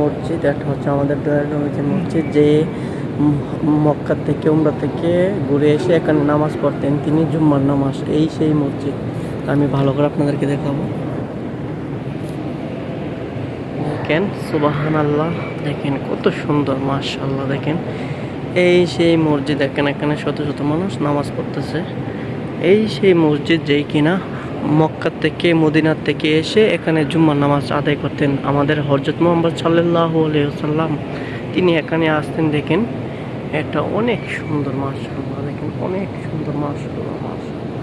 মসজিদ, একটা হচ্ছে আমাদের দয়াল নবীজির মসজিদ, যে মক্কা থেকে, উমরা থেকে ঘুরে এসে এখানে নামাজ পড়তেন, তিনি জুম্মার নামাজ, এই সেই মসজিদ। আমি ভালো করে আপনাদেরকে দেখাবো। দেখেন সুবাহান আল্লাহ দেখেন কত সুন্দর মাশাল্লাহ দেখেন। এই সেই মসজিদ, দেখেন এখানে শত শত মানুষ নামাজ পড়তেছে। এই সেই মসজিদ যেই কিনা মক্কা থেকে মদিনার থেকে এসে এখানে জুম্মার নামাজ আদায় করতেন। আমাদের হজরত মোহাম্মদ সাল্লাহ সাল্লাম তিনি এখানে আসতেন দেখেন, এটা অনেক সুন্দর মাশাল্লাহ দেখেন, অনেক সুন্দর মাশাল্লাহ মাশাল্লাহ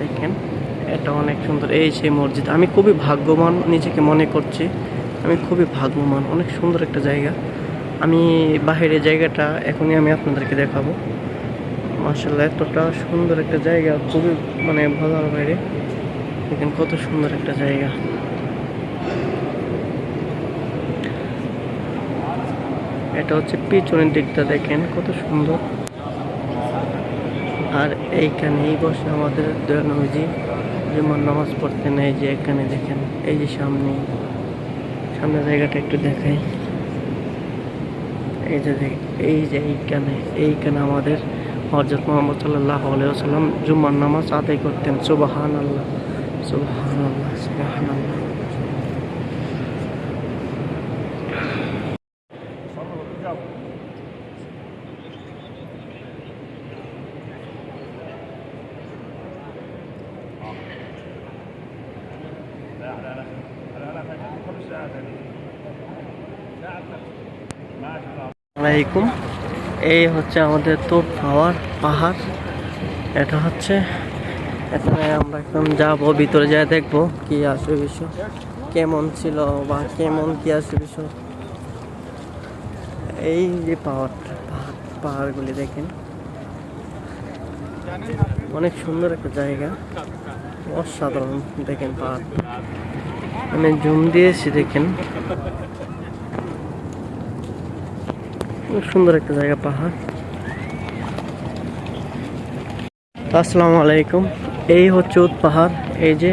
দেখেন, এটা অনেক সুন্দর, এই সেই মসজিদ। আমি খুবই ভাগ্যবান, নিজেকে মনে করছি, আমি খুবই ভাগ্যবান, অনেক সুন্দর একটা জায়গা। আমি বাহিরের জায়গাটা এখনই আমি আপনাদেরকে দেখাবো। মার্শাল্লাহ এতটা সুন্দর একটা জায়গা, খুবই মানে ভালো বাইরে দেখেন কত সুন্দর একটা জায়গা। এটা হচ্ছে পিছনের দিকটা, দেখেন কত সুন্দর। আর এইখানেই বসে আমাদের দয়ানবীজি যেমন নামাজ পড়তেন, এই যে এখানে দেখেন, এই যে সামনে। সামনে জায়গাটা একটু দেখাই। এই যে এই যে এইখানে এইখানে আমাদের হজরত মোহাম্মদ সাল্লাহ আলাইসাল্লাম জুম্মার নামাজ আদায় করতেন। সুবাহান আল্লাহ সুবাহান আল্লাহ সুবাহান আল্লাহ আলাইকুম। এই হচ্ছে আমাদের তোপ পাওয়ার পাহাড়। এটা হচ্ছে, এখানে আমরা একদম যাব, ভিতরে যা দেখব কি আছে বিষয়, কেমন ছিল বা কেমন কি আছে বিষয়। এই যে পাহাড় পাহাড়, পাহাড়গুলি দেখেন। অনেক সুন্দর একটা জায়গা। অসাধারণ দেখেন পাহাড়। আমি জুম দিয়েছি দেখেন খুব সুন্দর একটা জায়গা, পাহাড়। আসসালামু আলাইকুম। এই হচ্ছে উৎ পাহাড়। এই যে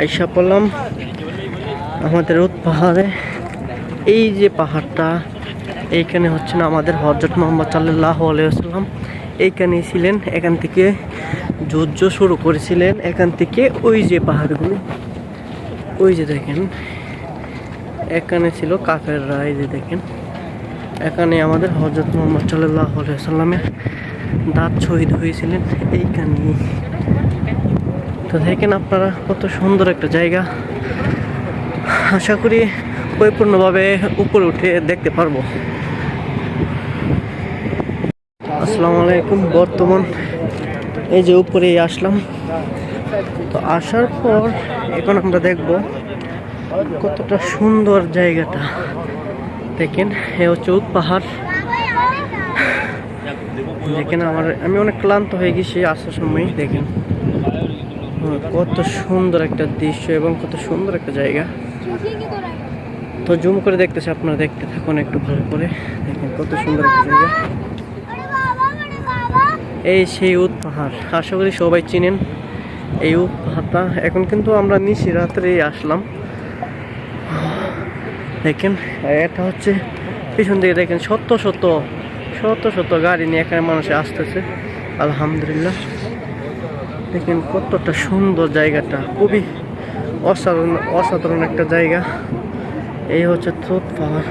আইসা পড়লাম আমাদের উৎ পাহাড়ে। এই যে পাহাড়টা, এইখানে হচ্ছে না আমাদের হজরত মোহাম্মদ সাল্লাহ আলাইসাল্লাম এইখানেই ছিলেন। এখান থেকে যুদ্ধ শুরু করেছিলেন। এখান থেকে ওই যে পাহাড়গুলো, ওই যে দেখেন, এখানে ছিল কাফেররা, এই যে দেখেন। এখানে আমাদের হজরত মোহাম্মদ সাল্লাহ সাল্লামের দাঁত শহীদ হয়েছিলেন এইখানে। তো দেখেন আপনারা কত সুন্দর একটা জায়গা। আশা করি পরিপূর্ণভাবে উপরে উঠে দেখতে পারব। আসসালামু আলাইকুম, বর্তমান এই যে উপরে আসলাম। তো আসার পর এখন আমরা দেখব কতটা সুন্দর জায়গাটা। দেখেন, এ হচ্ছে উদ পাহাড়। দেখেন আমার, আমি অনেক ক্লান্ত হয়ে গেছি আসার সময়, দেখেন। কত সুন্দর একটা দৃশ্য এবং কত সুন্দর একটা জায়গা। তো জুম করে দেখতেছি, আপনারা দেখতে থাকুন একটু ভালো করে। দেখেন কত সুন্দর একটা জায়গা। এই সেই উদ পাহাড়, আশা করি সবাই চিনেন। এই উদ পাহাড়টা, এখন কিন্তু আমরা নিশি রাত্রে আসলাম। দেখেন, এটা হচ্ছে পিছন দিকে দেখেন, শত শত শত শত গাড়ি নিয়ে এখানে মানুষ আসতেছে। আলহামদুলিল্লাহ। দেখেন কতটা সুন্দর জায়গাটা, খুবই অসাধারণ অসাধারণ একটা জায়গা। এই হচ্ছে থ্রোত পাহাড়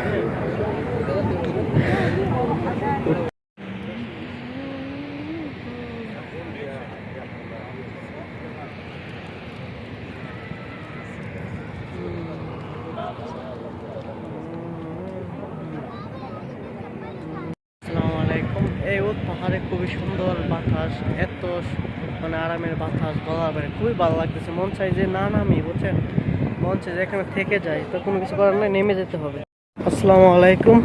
আসসালামু আলাইকুম এই উদ পাহাড়ে খুবই সুন্দর বাতাস, এত মানে আরামের বাতাস গলার বাইরে খুবই ভালো লাগতেছে। মন চাই যে না নামি, বুঝছেন? মন চাই যে এখানে থেকে যাই, তো কোনো কিছু করার নয় নেমে যেতে হবে। আসসালামু আলাইকুম।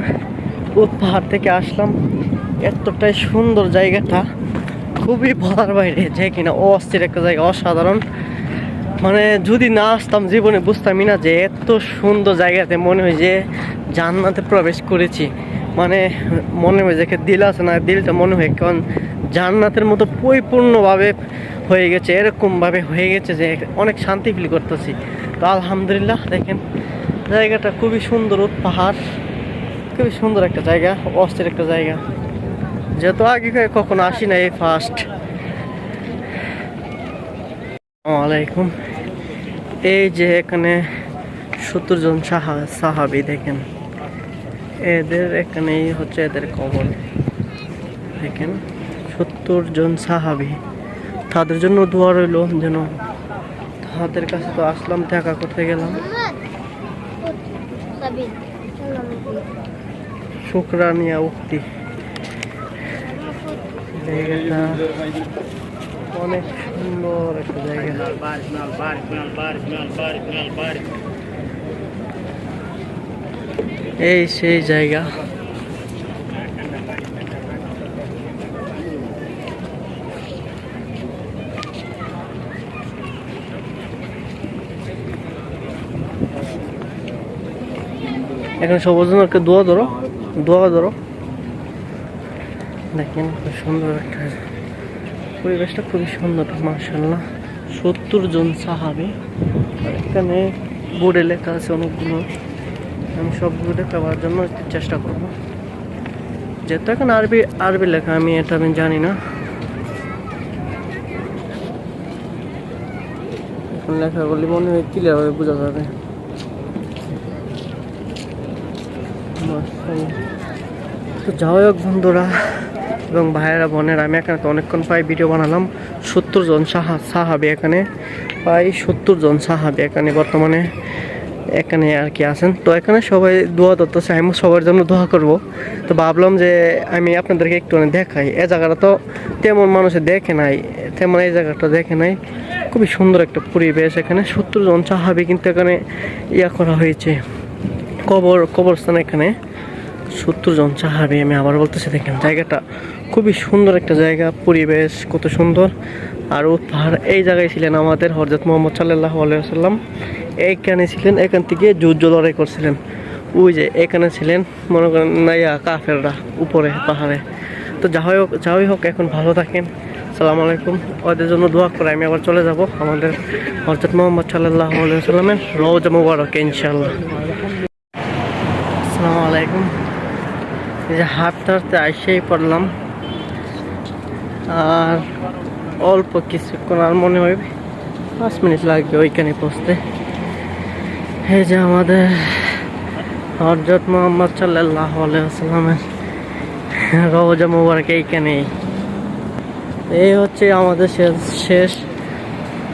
উদ পাহাড় থেকে আসলাম। এতটাই সুন্দর জায়গাটা। খুবই বলার বাইরে যে কিনা অস্থির একটা জায়গা, অসাধারণ। মানে যদি না আসতাম, জীবনে বুঝতামই না যে এত সুন্দর জায়গাতে মনে হয় যে জান্নাতে প্রবেশ করেছি। মানে মনে হয় যে দিল আছে না, দিলটা মনে হয় কারণ জান্নাতের মতো পরিপূর্ণভাবে হয়ে গেছে, এরকমভাবে হয়ে গেছে যে অনেক শান্তি ফিল করতেছি। তো আলহামদুলিল্লাহ দেখেন, জায়গাটা খুবই সুন্দর পাহাড়, খুবই সুন্দর একটা জায়গা, অস্থির একটা জায়গা। যেহেতু আগে কখনো আসি না এই ফার্স্ট আলাইকুম। এই যে এখানে সত্তর জন সাহা, সাহাবি দেখেন। এদের এখানেই হচ্ছে এদের কবর। দেখেন, সত্তর জন সাহাবি। তাদের জন্য দোয়া রইল যেন তাদের কাছে তো আসলাম, দেখা করতে গেলাম। শুক্রানিয়া উক্তি। অনেক সুন্দর একটা জায়গা। এই সেই জায়গা। এখন একটা দোয়া ধরো দোয়া ধরো। দেখেন খুব সুন্দর একটা পরিবেশটা, খুবই সুন্দর মার্শাল্লাহ সত্তর জন সাহাবি। এখানে বোর্ডে লেখা আছে অনেকগুলো আমি সবগুলো পাওয়ার জন্য চেষ্টা করব। যেহেতু এখন আরবি আরবি লেখা, আমি এটা আমি জানি না। এখন লেখাগুলি মনে হয় ক্লিয়ারভাবে বোঝা যাবে। তো যাই হোক বন্ধুরা এবং ভাইয়েরা, বোনেরা, আমি এখানে তো অনেকক্ষণ প্রায় ভিডিও বানালাম। সত্তর জন সাহা, সাহাবি এখানে। প্রায় সত্তর জন সাহাবি এখানে বর্তমানে। এখানে আর কি আছেন? তো এখানে সবাই দোয়া দত্তছে আমি সবার জন্য দোয়া করব। তো ভাবলাম যে আমি আপনাদেরকে একটু দেখাই। এ জায়গাটা তো তেমন মানুষে দেখে নাই, তেমন এই জায়গাটা দেখে নাই। খুবই সুন্দর একটা পরিবেশ এখানে, সত্তর জন সাহাবি কিন্তু এখানে ইয়া করা হয়েছে। কবর, কবরস্থান এখানে। সত্তর জন চাহাবি আমি আবার বলতেছি, দেখেন জায়গাটা খুবই সুন্দর একটা জায়গা, পরিবেশ কত সুন্দর। আর পাহাড়, এই জায়গায় ছিলেন আমাদের হরজত মোহাম্মদ সাল্লাহ আলাইসাল্লাম এইখানে ছিলেন, এখান থেকে যুদ্ধ লড়াই করছিলেন। ওই যে এখানে ছিলেন, মনে করেন, নাইয়া কাফেররা উপরে, পাহাড়ে। তো যাই হোক যাই হোক, এখন ভালো থাকেন। সালাম আলাইকুম। ওদের জন্য দোয়া করে আমি আবার চলে যাব। আমাদের হরজত মোহাম্মদ সাল্লাহ আলাইসাল্লামের রওজা মুবারক ইনশাল্লাহ আসসালামু আলাইকুম এই যে হাঁটতে হাঁটতে আইসেই পড়লাম। আর অল্প কিছুক্ষণ, আর মনে হয় পাঁচ মিনিট লাগবে ওইখানে পৌঁছতে। এই যে আমাদের হরজত মোহাম্মদ সাল্লাহ আলাইসাল্লামের রওজা মুবারক এইখানেই। এই হচ্ছে আমাদের শেষ শেষ।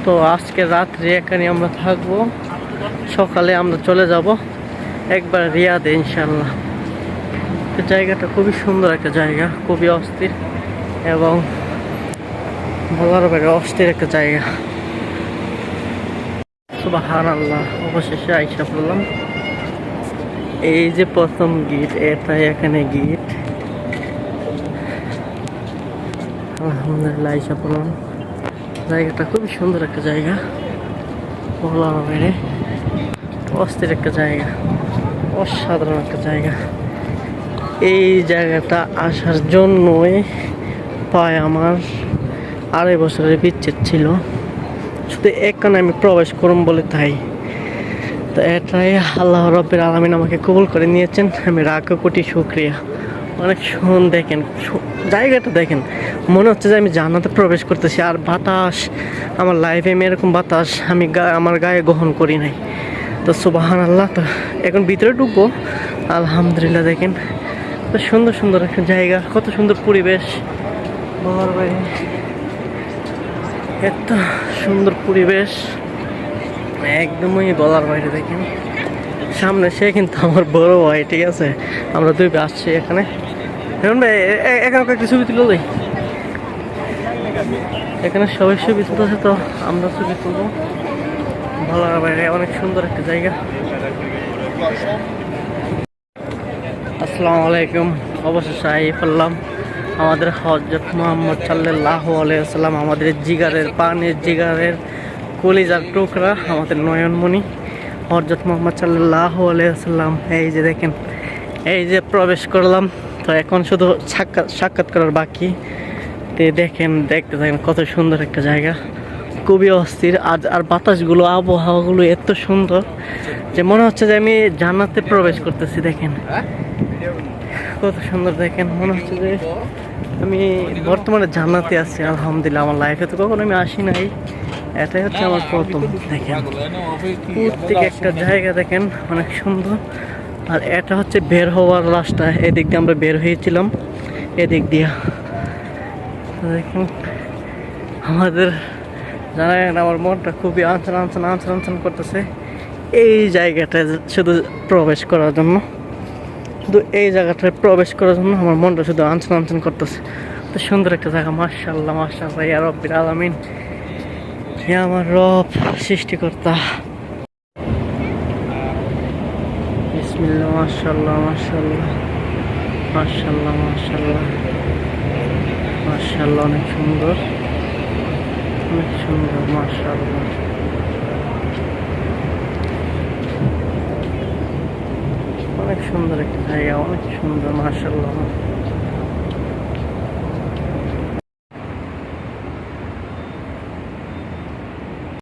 তো আজকে রাত্রে এখানে আমরা থাকব। সকালে আমরা চলে যাব। একবার রিয়াদে ইনশাল্লাহ জায়গাটা খুবই সুন্দর একটা জায়গা, খুবই অস্থির এবং বলার বাইরে অস্থির একটা জায়গা। সুবাহান আল্লাহ অবশেষে আইসা পড়লাম। এই যে প্রথম গিট এটা এখানে গিট। আলহামদুলিল্লাহ, আইসা পড়লাম। জায়গাটা খুবই সুন্দর একটা জায়গা, বলার বাইরে অস্থির একটা জায়গা, অসাধারণ একটা জায়গা। এই জায়গাটা আসার জন্যই প্রায় আমার আড়াই বছরের বিচ্ছেদ ছিল। শুধু এখানে আমি প্রবেশ করুম বলে তাই। তো এটাই আল্লাহ রব্বের আলমিন আমাকে কবুল করে নিয়েছেন। আমি রাখো কোটি শুক্রিয়া। অনেক শুন দেখেন জায়গাটা দেখেন। মনে হচ্ছে যে আমি জান্নাতে প্রবেশ করতেছি আর বাতাস, আমার লাইফে আমি এরকম বাতাস আমি আমার গায়ে গ্রহণ করি নাই। তো সুবাহান আল্লাহ তো এখন ভিতরে ঢুকবো। আলহামদুলিল্লাহ দেখেন। সুন্দর সুন্দর একটা জায়গা, কত সুন্দর পরিবেশ। বাড়ি। এত সুন্দর পরিবেশ। একদমই বলার বাইরে দেখেন। সামনে সে কিন্তু আমার বড় ভাই, ঠিক আছে? আমরা দুই ভাই আসছি এখানে। এখন ভাই এখানে কয়েকটি ছবি তুলো দেয় এখানে সবাই ছবি তুলতেছে তো, আমরা ছবি তুলবো। ভালো বাইরে অনেক সুন্দর একটা জায়গা। আসসালামু আলাইকুম। অবশেষে আই পড়লাম আমাদের হজরত মোহাম্মদ সাল্লাহ আলাইসাল্লাম আমাদের জিগারের, পানের জিগারের কলিজার টুকরা, আমাদের নয়নমণি। হজরত মোহাম্মদ সাল্লাহ আলাইসাল্লাম এই যে দেখেন, এই যে প্রবেশ করলাম। তো এখন শুধু সাক্ষাৎ সাক্ষাৎ করার বাকি। তো দেখেন, দেখতে থাকেন কত সুন্দর একটা জায়গা। খুবই অস্থির। আর আর বাতাসগুলো, আবহাওয়াগুলো এত সুন্দর যে মনে হচ্ছে যে আমি জান্নাতে প্রবেশ করতেছি, দেখেন। কত সুন্দর দেখেন, মনে হচ্ছে যে আমি বর্তমানে জান্নাতে আছি, আলহামদুলিল্লাহ, আমার লাইফে তো কখনো আমি আসি নাই। এটাই হচ্ছে আমার প্রথম, দেখেন। প্রত্যেক একটা জায়গা দেখেন, অনেক সুন্দর। আর এটা হচ্ছে বের হওয়ার রাস্তা, এদিক দিয়ে আমরা বের হয়েছিলাম। এদিক দিয়া। দেখুন, আমাদের জানেন আমার মনটা খুবই আনসান আনসান আনসান আনসান করতেছে। এই জায়গাটায় শুধু প্রবেশ করার জন্য। শুধু এই জায়গাটায় প্রবেশ করার জন্য আমার মনটা শুধু আনসান আনসান করতেছে। তো সুন্দর একটা জায়গা মার্শাল্লাহ মার্শাল্লাহ ইয়া রব্বির আলামিন। হে আমার রব, সৃষ্টিকর্তা। বিসমিল্লাহ মার্শাল্লাহ মার্শাল্লাহ মার্শাল্লাহ মার্শাল্লাহ অনেক সুন্দর। অনেক সুন্দর মার্শাল্লাহ অনেক সুন্দর একটা জায়গা অনেক সুন্দর মার্শাল্লাহ